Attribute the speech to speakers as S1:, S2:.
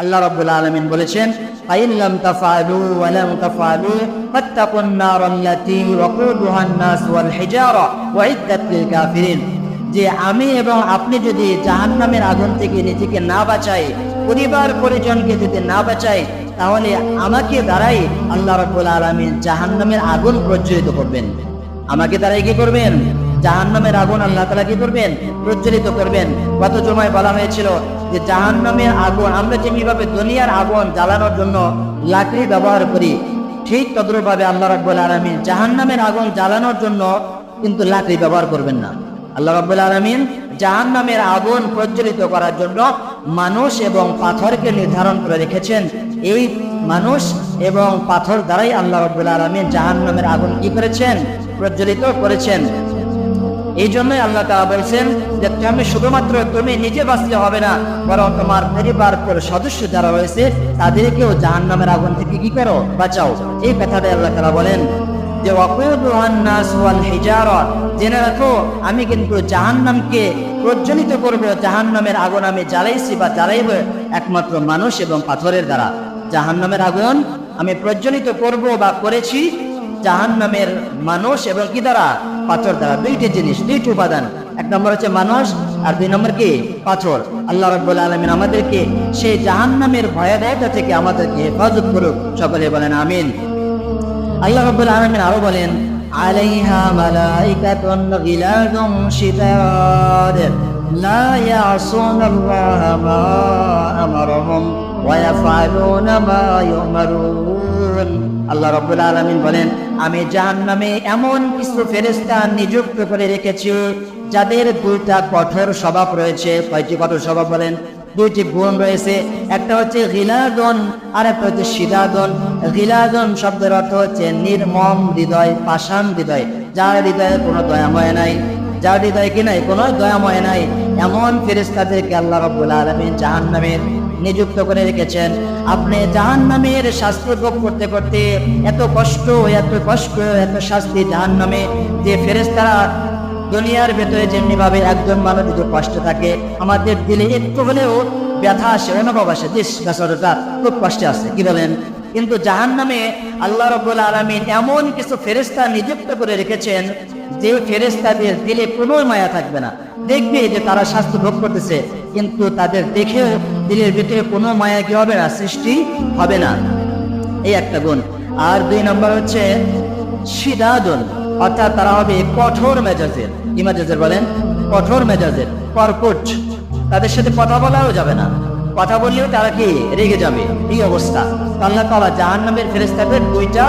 S1: আল্লাহ রাব্বুল আলামিন বলেছেন, ফাইন লাম তাফআলু ওয়া লাম তাফআলু ফাত্তাকুন নার আল্লাতী ওয়াকুদুহা আন-নাস ওয়াল হিজারা ওয়াইদ্দাত লিল কাফিরিন। যে আমি এবং আপনি যদি জাহান্নামের আগুন থেকে নিজেকে না বাঁচাই, পরিবার পরিজনকে যদি না বাঁচাই, তাহলে আমাকে দ্বারাই আল্লাহ রাব্বুল আলামিন জাহান্নামের আগুন প্রজ্বলিত করবেন। আমাকে দ্বারাই কি করবেন? জাহান্নামের আগুন আল্লাহ তালা কি করবেন? প্রজ্বলিত করবেন। গত জমায় বলা হয়েছিল যে জাহান্নামের আগুন, আমরা যেভাবে দুনিয়ার আগুন জ্বালানোর জন্য লাকড়ি ব্যবহার করি, ঠিক তদ্রুপভাবে আল্লাহ রাব্বুল আলামিন জাহান্নামের আগুন জ্বালানোর জন্য কিন্তু লাকড়ি ব্যবহার করবেন না। আল্লাহ রাব্বুল আলামিন জাহান্নামের আগুন প্রজ্বলিত করার জন্য মানুষ এবং পাথরকে নির্ধারণ করে রেখেছেন। এই মানুষ এবং পাথর দ্বারাই আল্লাহ রাব্বুল আলামিন জাহান্নামের আগুন কি করেছেন? প্রজ্বলিত করেছেন। এই জন্যই আল্লাহ তাআলা বলছেন যে তুমি শুধুমাত্র তুমি নিজে বাঁচলে হবে না, বরং তোমার পরিবার সদস্য যারা রয়েছে, তাদেরকেও জাহান্নামের আগুন থেকে কি করো? বাঁচাও। এই কথাটাই আল্লাহ তাআলা বলেন যে জেনে রাখো, আমি কিন্তু জাহান্নামকে প্রজ্বলিত করব, জাহান্নামের আগুন আমি জ্বালাইছি বা জ্বালাইব একমাত্র মানুষ এবং পাথরের দ্বারা। জাহান্নামের আগুন আমি প্রজ্বলিত করব বা করেছি জাহান্নামের মানুষ এবং কি দ্বারা? পাথর দ্বারা দুইটি জিনিস, দুইটি উপাদান। এক নম্বর হচ্ছে মানুষ আর দুই নম্বর কি? পাথর। আল্লাহ রাব্বুল আলামিন আমাদেরকে সেই জাহান্নামের ভয়াদায়তা থেকে আমাদেরকে হেফাজত করুক। সকলে বলেন আমিন। আল্লাহ রাব্বুল আলমিন আরও বলেন, আলাইহা মালাইকাতুন গিলাদুন শিদাদ লা ইয়াসুনাল্লাহা মা আমারহুম, ওয়া ইয়াফআলুনা মা ইউমারুন। আল্লাহ রাব্বুল আলমিন বলেন, আমি জাহান্নামে এমন কিছু ফেরেশতা নিযুক্ত করে রেখেছি, যাদের দুইটা কঠোর স্বভাব রয়েছে। কয়টি কঠোর স্বভাব বলেন? দুইটি গুণ রয়েছে। একটা হচ্ছে গিলাদন আর একটা হচ্ছে সিদাদন। গিলাদন শব্দের অর্থ হচ্ছে নির্মম হৃদয়, পাষাণ হৃদয়, যার হৃদয়ে কোনো দয়াময় নাই। যার হৃদয়ে কি নাই? কোনো দয়াময় নাই। এমন ফেরেস্তাদেরকে আল্লাহ রব্বুল আলমিন জাহান নামের নিযুক্ত করে রেখেছেন। আপনি জাহান নামের শাস্তি ভোগ করতে করতে এত কষ্ট এত কষ্ট, এত শাস্তি জাহান নামে যে ফেরেস্তারা দুনিয়ার ভেতরে যেমনি ভাবে একজন মানুষ যদি কষ্ট থাকে, আমাদের দিলে একটু হলেও ব্যথা আসে অনুভব আসে। দিস বেসরটা খুব কষ্টে আছে, কি বলেন? কিন্তু জাহান নামে আল্লাহ রব্বুল আলমিন এমন কিছু ফেরেস্তা নিযুক্ত করে রেখেছেন, যে ফেরেস্তাদের দিলে কোনো মায়া থাকবে না। দেখবে যে তারা স্বাস্থ্য ভোগ করতেছে, কিন্তু তাদের দেখে দিলের ভিতরে কোনো মায়া কি হবে না? সৃষ্টি হবে না। এই একটা গুণ। আর দুই নম্বর হচ্ছে সিদাদুন, অর্থাৎ তারা হবে কঠোর মেজাজের। কি মেজাজের বলেন? কঠোর মেজাজের, কর্কট। তাদের সাথে কথা বলাও যাবে না। কথা বললেও তারা কি? রেগে যাবে। এই অবস্থা। আল্লাহ তাআলা জাহান্নামের ফেরেশতাদের দুইটা